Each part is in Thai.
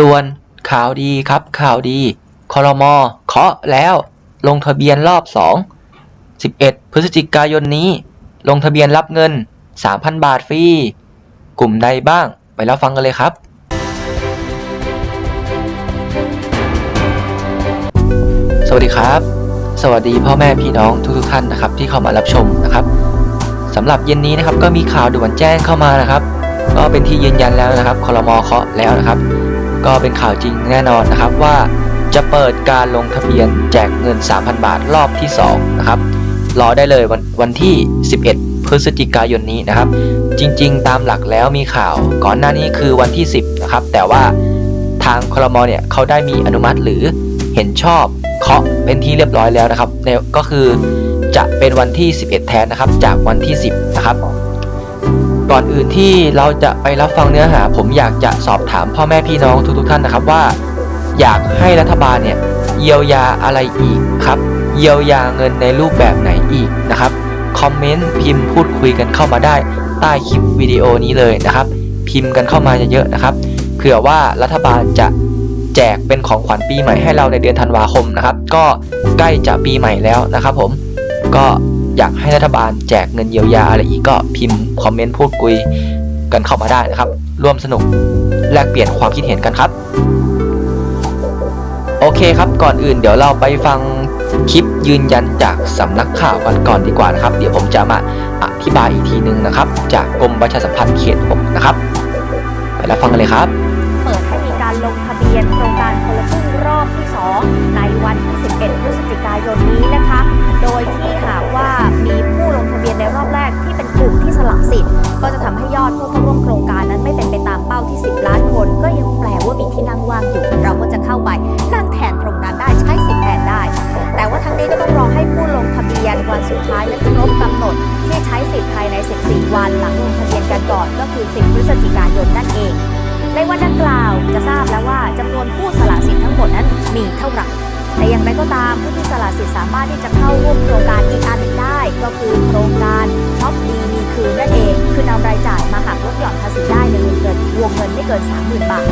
ด่วน ข่าวดีครับ ข่าวดีคอรมอเคาะแล้ว ลงทะเบียนรอบ 2 11 พฤศจิกายนนี้ ลงทะเบียนรับเงิน 3,000 บาทฟรี กลุ่มใดบ้าง ไปรับฟังกันเลยครับสวัสดีครับ สวัสดีพ่อแม่พี่น้องทุกๆท่านนะครับที่เข้ามารับชมนะครับสำหรับเย็นนี้นะครับก็มีข่าวด่วนแจ้งเข้ามานะครับ ก็เป็นที่ยืนยันแล้วนะครับคอรมอเคาะแล้วนะครับ ก็เป็นข่าวจริงแน่นอนนะครับว่าจะเปิดการลงทะเบียนแจกเงิน 3,000 บาทรอบที่2นะครับรอได้เลยวันวันที่ 11 พฤศจิกายนนี้นะครับ จริงๆ ตามหลักแล้วมีข่าวก่อนหน้านี้คือวันที่ 10 นะครับ แต่ว่าทางคลมเนี่ยเขาได้มีอนุมัติหรือเห็นชอบเคาะเป็นที่เรียบร้อยแล้วนะครับก็คือจะเป็นวันที่ 11 แทนนะครับ จากวันที่ 10 นะครับ ก่อนอื่นที่เราจะไปรับฟังเนื้อหา ผมอยากจะสอบถามพ่อแม่พี่น้องทุกๆท่านนะครับว่า อยากให้รัฐบาลเนี่ยเยียวยาอะไรอีกครับ เยียวยาเงินในรูปแบบไหนอีกนะครับคอมเมนต์พิมพ์พูดคุยกันเข้ามาได้ ใต้คลิปวิดีโอนี้เลยนะครับ พิมพ์กันเข้ามาเยอะๆนะครับเผื่อว่ารัฐบาลจะแจกเป็นของขวัญปีใหม่ให้เราในเดือนธันวาคมนะครับ ก็ใกล้จะปีใหม่แล้วนะครับผมก็ อยากให้รัฐบาลแจกเงินเยียวยาอะไรอีกก็พิมพ์คอมเมนต์พูดคุยกันเข้ามาได้นะครับ ร่วมสนุกแลกเปลี่ยนความคิดเห็นกันครับ โอเคครับก่อนอื่นเดี๋ยวเราไปฟังคลิปยืนยันจากสำนักข่าวกันก่อนดีกว่านะครับ เดี๋ยวผมจะมาอธิบายอีกทีนึงนะครับ จากกรมประชาสัมพันธ์เขต 6 นะครับ ไปรับฟังกันเลยครับ สุดท้ายและครบกำหนดที่ใช้สิทธิ์ภายใน 14 วันหลังลงทะเบียนกันก่อนก็คือ 10 พฤศจิกายนนั่นเอง ในวันดังกล่าวจะทราบแล้วว่าจำนวนผู้สละสิทธิ์ทั้งหมดนั้นมีเท่าไหร่แต่อย่างไรก็ตามผู้ที่สละสิทธิ์สามารถที่จะเข้าร่วมโครงการอีกอันหนึ่งได้ ก็คือโครงการช็อปดีมีคืนนั่นเอง คือนำรายจ่ายมาหักลดหย่อนภาษีได้ในวงเงินวงเงินไม่เกิน 30,000 บาท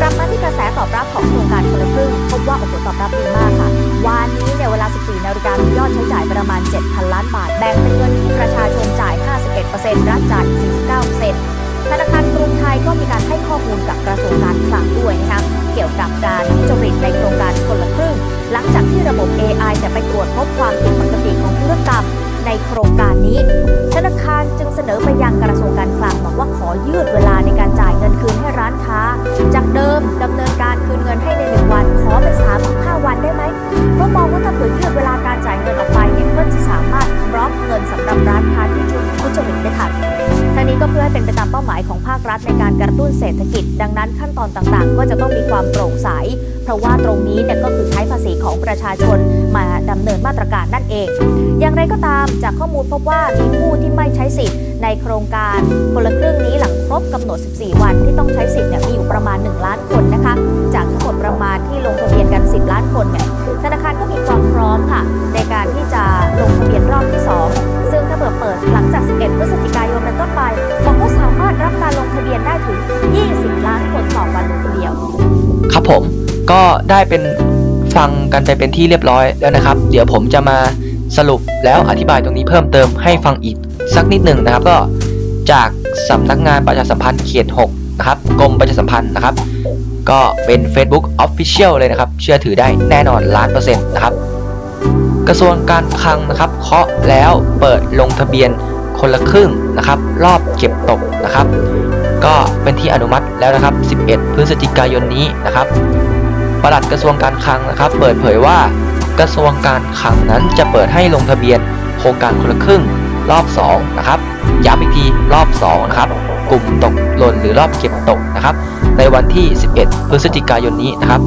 กลับมาที่กระแสตอบรับของโครงการคนละครึ่งพบว่าโอ้โหตอบรับดีมากค่ะ วันนี้ 14 นาฬิกามียอดใช้จ่ายประมาณ 7,000 ล้านบาท แบ่งเป็นเงินที่ประชาชนจ่าย 51%รัฐจ่าย 49%ธนาคารกรุงไทยก็มีการให้ข้อมูลกับกระทรวงการคลังด้วยนะคะเกี่ยวกับการทุจริตในโครงการคน ก็เพื่อให้เป็นไปตามเป้าหมายของภาครัฐในการกระตุ้นเศรษฐกิจ ดังนั้นขั้นตอนต่างๆ ก็จะต้องมีความโปร่งใส เพราะว่าตรงนี้เนี่ยก็คือใช้ภาษีของประชาชนมาดำเนินมาตรการนั่นเอง อย่างไรก็ตามจากข้อมูลพบว่ามีผู้ที่ไม่ใช้สิทธิ์ในโครงการคนละครึ่งนี้หลังครบกำหนด 14 วันที่ต้องใช้สิทธิ์เนี่ยมีอยู่ประมาณ1ล้าน ก็ได้เป็นฟังกันไปเป็นที่เรียบร้อยแล้วนะครับ เดี๋ยวผมจะมาสรุปแล้วอธิบายตรงนี้เพิ่มเติมให้ฟังอีกสักนิดหนึ่งนะครับ ก็จากสำนักงานประชาสัมพันธ์เขต6นะครับกรมประชาสัมพันธ์นะครับ ก็เป็น Facebook Official เลยนะครับ เชื่อถือได้แน่นอนล้านเปอร์เซ็นต์นะครับกระทรวงการคลังนะครับเคาะแล้วเปิดลงทะเบียนคนละครึ่งนะครับ รอบเก็บตกนะครับ ก็เป็นที่อนุมัติแล้วนะครับ 11 พฤศจิกายนนี้นะครับ ปลัดกระทรวงการคลังนะครับ เปิดเผยว่ากระทรวงการคลังนั้นจะเปิดให้ลงทะเบียนโครงการคนละครึ่งรอบ2นะครับย้ำอีกทีรอบ2นะครับกลุ่มตกหล่นหรือรอบเก็บตกนะครับ ในวันที่ 11 พฤศจิกายนนี้นะครับ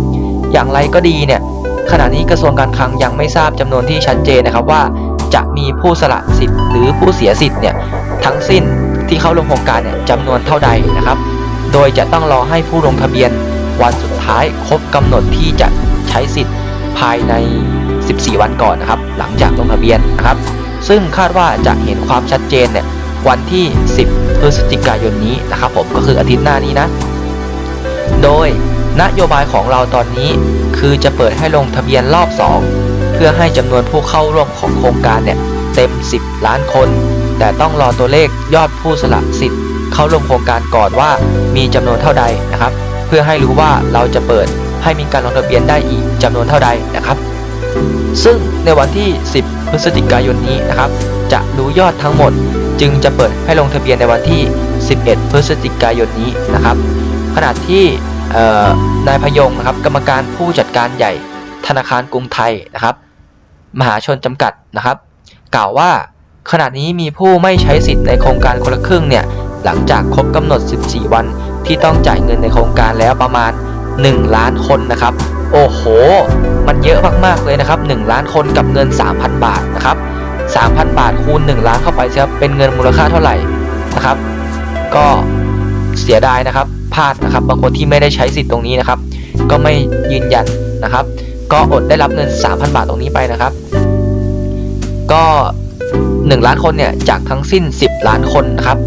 อย่างไรก็ดีเนี่ยขณะนี้กระทรวงการคลังยังไม่ทราบจำนวนที่ชัดเจนนะครับว่าจะมีผู้สละสิทธิ์หรือผู้เสียสิทธิ์เนี่ยทั้งสิ้นที่เข้าลงโครงการเนี่ยจำนวนเท่าใดนะครับ โดยจะต้องรอให้ผู้ลงทะเบียน วันสุดท้ายครบกำหนดที่จะใช้สิทธิ์ภายใน 14 วันก่อนนะครับ หลังจากลงทะเบียนนะครับ ซึ่งคาดว่าจะเห็นความชัดเจนเนี่ยวันที่ 10 พฤศจิกายนนี้นะครับ ผมก็คืออาทิตย์หน้านี้นะ โดยนโยบายของเราตอนนี้คือจะเปิดให้ลงทะเบียนรอบ 2 เพื่อให้จำนวนผู้เข้าร่วมของโครงการเนี่ยเต็ม 10 ล้านคน แต่ต้องรอตัวเลขยอดผู้สละสิทธิ์เข้าร่วมโครงการก่อนว่ามีจำนวนเท่าใดนะครับ พื่อให้รู้ว่าเราจะเปิดให้มีการลงทะเบียนได้อีกจำนวนเท่าใดนะครับ ซึ่งในวันที่ 10 พฤศจิกายนนี้นะครับ จะรู้ยอดทั้งหมด จึงจะเปิดให้ลงทะเบียนในวันที่ 11 พฤศจิกายนนี้นะครับ ขณะที่นายพยงนะครับ กรรมการผู้จัดการใหญ่ธนาคารกรุงไทยนะครับ มหาชนจำกัดนะครับ กล่าวว่าขณะนี้มีผู้ไม่ใช้สิทธิ์ในโครงการคนละครึ่งเนี่ยหลังจากครบกำหนด 14 วัน ที่ต้องจ่ายเงินในโครงการแล้วประมาณ 1 ล้านคนนะครับ โอ้โห มันเยอะมากๆเลยนะครับ 1 ล้านคนกับเงิน 3,000 บาทนะครับ 3,000 บาทคูณ 1 ล้านเข้าไปครับเป็นเงินมูลค่าเท่าไหร่นะครับ ก็เสียดายนะครับพลาดนะครับบางคนที่ไม่ได้ใช้สิทธิ์ตรงนี้นะครับ ก็ไม่ยืนยันนะครับ ก็อดได้รับเงิน 3,000 บาทตรงนี้ไปนะครับ ก็ 1 ล้านคนเนี่ยจากทั้งสิ้น 10 ล้านคนนะครับ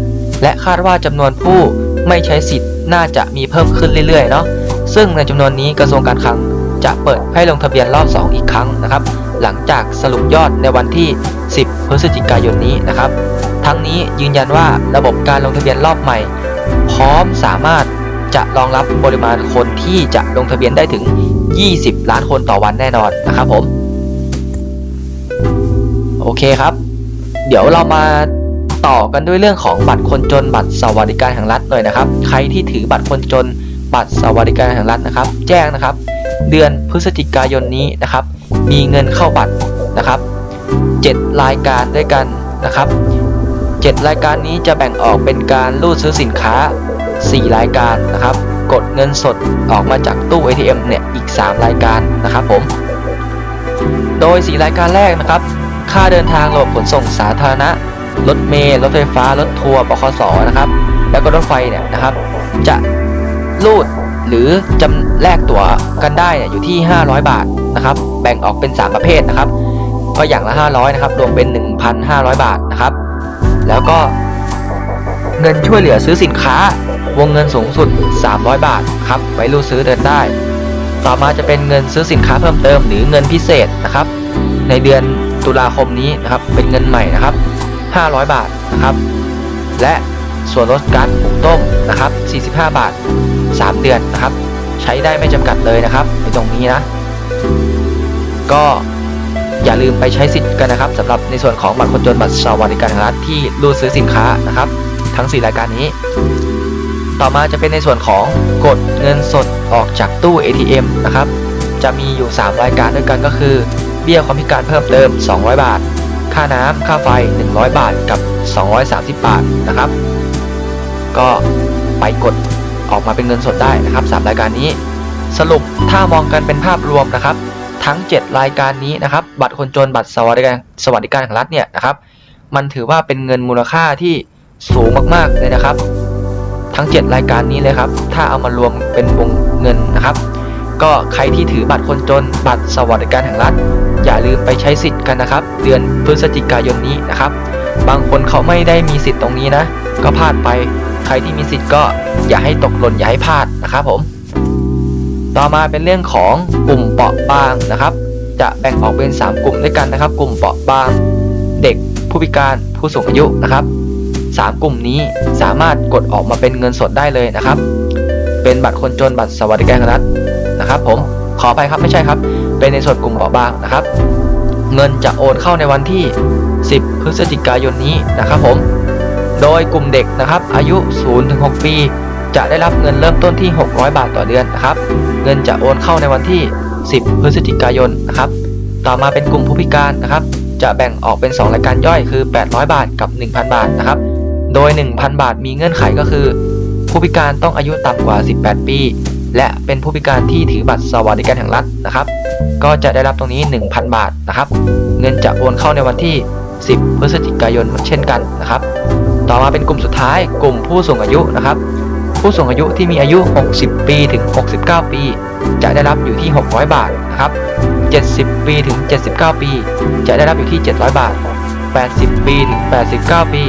และคาดว่าจำนวนผู้ ไม่ใช้สิทธิ์น่าจะมีเพิ่มขึ้นเรื่อยๆเนาะซึ่งในจำนวนนี้กระทรวงการคลังจะเปิดให้ลงทะเบียนรอบ 2 อีกครั้งนะครับ หลังจากสรุปยอดในวันที่ 10 พฤศจิกายนนี้นะครับ ทั้งนี้ยืนยันว่าระบบการลงทะเบียนรอบใหม่ พร้อมสามารถจะรองรับปริมาณคนที่จะลงทะเบียนได้ถึง 20 ล้านคนต่อวันแน่นอนนะครับผม โอเคครับ เดี๋ยวเรามา ต่อกันด้วยเรื่องของบัตรคนจน บัตรสวัสดิการแห่งรัฐหน่อยนะครับ ใครที่ถือบัตรคนจน บัตรสวัสดิการแห่งรัฐนะครับ แจ้งนะครับ เดือนพฤศจิกายนนี้นะครับ มีเงินเข้าบัตรนะครับ 7 รายการด้วยกันนะครับ 7 รายการนี้จะแบ่งออกเป็นการรูดซื้อสินค้า 4 รายการนะครับ กดเงินสดออกมาจากตู้ ATM เนี่ยอีก 3 รายการนะครับผม โดย 4 รายการแรกนะครับ ค่าเดินทางระบบขนส่งสาธารณะ รถเมล์รถไฟฟ้ารถทัวร์บขสนะครับ แล้วก็รถไฟเนี่ยนะครับ จะรูดหรือจำแลกตั๋วกันได้เนี่ยอยู่ที่ 500 บาทนะครับ แบ่งออกเป็น 3 ประเภทนะครับ ก็อย่างละ 500นะครับรวมเป็น 1,500 บาทนะครับ แล้วก็เงินช่วยเหลือซื้อสินค้าวงเงินสูงสุด 300 บาทครับไว้รูดซื้อเดินได้ ต่อมาจะเป็นเงินซื้อสินค้าเพิ่มเติมหรือเงินพิเศษนะครับ ในเดือนตุลาคมนี้นะครับเป็นเงินใหม่นะครับ 500 บาทนะครับ และส่วนลดการปลูต้มนะครับ 45 บาท 3 เดือนนะครับ ใช้ได้ไม่จำกัดเลยนะครับในตรงนี้นะ ก็อย่าลืมไปใช้สิทธิ์กันนะครับสำหรับในส่วนของบัตรคนจนบัตรสวัสดิการแห่งรัฐที่รูดซื้อสินค้านะครับ ทั้ง 4 รายการนี้ ต่อมาจะเป็นในส่วนของกดเงินสดออกจากตู้ ATM นะครับ จะมีอยู่ 3 รายการด้วยกันก็คือ เบี้ยความพิการเพิ่มเติม 200 บาท ค่าน้ำค่าไฟ 100 บาทกับ 230 บาทนะครับ ก็ไปกดออกมาเป็นเงินสดได้นะครับ3รายการนี้ สรุปถ้ามองกันเป็นภาพรวมนะครับ ทั้ง 7 รายการนี้นะครับ บัตรคนจนบัตรสวัสดิการสวัสดิการแห่งรัฐเนี่ยนะครับ มันถือว่าเป็นเงินมูลค่าที่สูงมากๆเลยนะครับ ทั้ง 7 รายการนี้เลยครับ ถ้าเอามารวมเป็นวงเงินนะครับ ก็ใครที่ถือบัตรคนจน บัตรสวัสดิการแห่งรัฐ อย่าลืมไปใช้สิทธิ์กันนะครับ เดือนพฤศจิกายนนี้นะครับ บางคนเขาไม่ได้มีสิทธิ์ตรงนี้นะ ก็พลาดไป ใครที่มีสิทธิ์ก็อย่าให้ตกหล่นอย่าให้พลาดนะครับผม ต่อมาเป็นเรื่องของกลุ่มเปราะบางนะครับ จะแบ่งออกเป็น 3 กลุ่มด้วยกันนะครับ กลุ่มเปราะบาง เด็กผู้พิการผู้สูงอายุนะครับ 3 กลุ่มนี้สามารถกดออกมาเป็นเงินสดได้เลยนะครับ เป็นบัตรคนจนบัตรสวัสดิการแห่งรัฐ นะครับผมขอไปครับไม่ใช่ครับ เป็นในส่วนกลุ่มเปราบางนะครับ เงินจะโอนเข้าในวันที่ 10 พฤศจิกายนนี้นะครับผม โดยกลุ่มเด็กนะครับ อายุ 0-6 ปี จะได้รับเงินเริ่มต้นที่ 600 บาทต่อเดือนนะครับ เงินจะโอนเข้าในวันที่ 10 พฤศจิกายนนะครับ ต่อมาเป็นกลุ่มผู้พิการนะครับ จะแบ่งออกเป็น 2 รายการย่อยคือ 800 บาทกับ 1,000 บาทนะครับ โดย 1,000 บาทมีเงื่อนไขก็คือ ผู้พิการต้องอายุต่ำกว่า 18 ปี และเป็นผู้พิการที่ถือบัตรสวัสดิการแห่งรัฐนะครับ ก็จะได้รับตรงนี้ 1,000 บาทนะครับ เงินจะโอนเข้าในวันที่ 10 พฤศจิกายนเช่นกันนะครับ ต่อมาเป็นกลุ่มสุดท้ายกลุ่มผู้สูงอายุนะครับ ผู้สูงอายุที่มีอายุ 60 ปีถึง 69 ปี จะได้รับอยู่ที่ 600 บาทนะครับ 70 ปีถึง 79 ปี จะได้รับอยู่ที่ 700 บาท 80 ปีถึง 89 ปี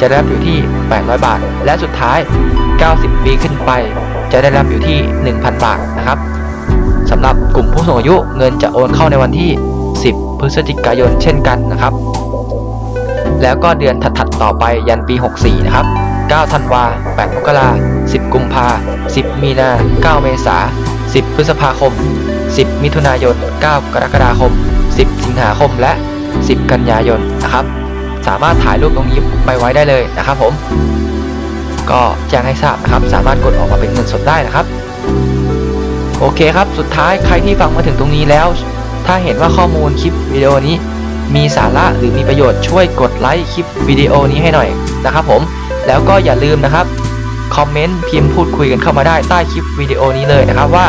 จะได้รับอยู่ที่ 800 บาท และสุดท้าย 90 ปีขึ้นไป จะได้รับอยู่ที่ 1,000 บาทนะครับสำหรับกลุ่มผู้สูงอายุเงินจะโอนเข้าในวันที่ 10 พฤศจิกายนเช่นกันนะครับ แล้วก็เดือนถัดๆต่อไปยันปี 64 นะครับ 9 ธันวา 8 มกรา10 กุมภา10 มีนา 9 เมษา 10 พฤษภาคม 10 มิถุนายน 9 กรกฎาคม 10 สิงหาคมและ 10 กันยายนนะครับ สามารถถ่ายรูปตรงนี้ไปไว้ได้เลยนะครับผมก็แจ้งให้ทราบนะครับ สามารถกดออกมาเป็นเงินสดได้นะครับ โอเคครับ สุดท้ายใครที่ฟังมาถึงตรงนี้แล้ว ถ้าเห็นว่าข้อมูลคลิปวิดีโอนี้ มีสาระหรือมีประโยชน์ช่วยกดไลค์คลิปวิดีโอนี้ให้หน่อยนะครับ ผม แล้วก็อย่าลืมนะครับคอมเมนต์พิมพ์พูดคุยกันเข้ามาได้ใต้คลิปวิดีโอนี้เลยนะครับว่า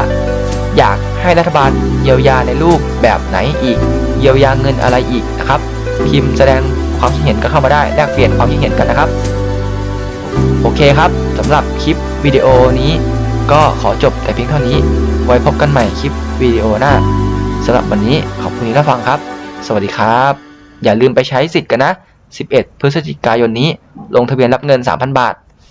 อยากให้รัฐบาลเยียวยาในรูปแบบไหนอีก เยียวยาเงินอะไรอีกนะครับ พิมพ์แสดง ความคิดเห็นก็เข้ามาได้แลกเปลี่ยนความคิดเห็นกันนะครับ โอเคครับสำหรับคลิปวิดีโอนี้ ก็ขอจบแต่เพียงเท่านี้ ไว้พบกันใหม่คลิปวิดีโอหน้าสำหรับวันนี้ขอบคุณที่รับฟังครับ สวัสดีครับ อย่าลืมไปใช้สิทธิ์กันนะ 11 พฤศจิกายนนี้ ลงทะเบียนรับเงิน 3,000 บาท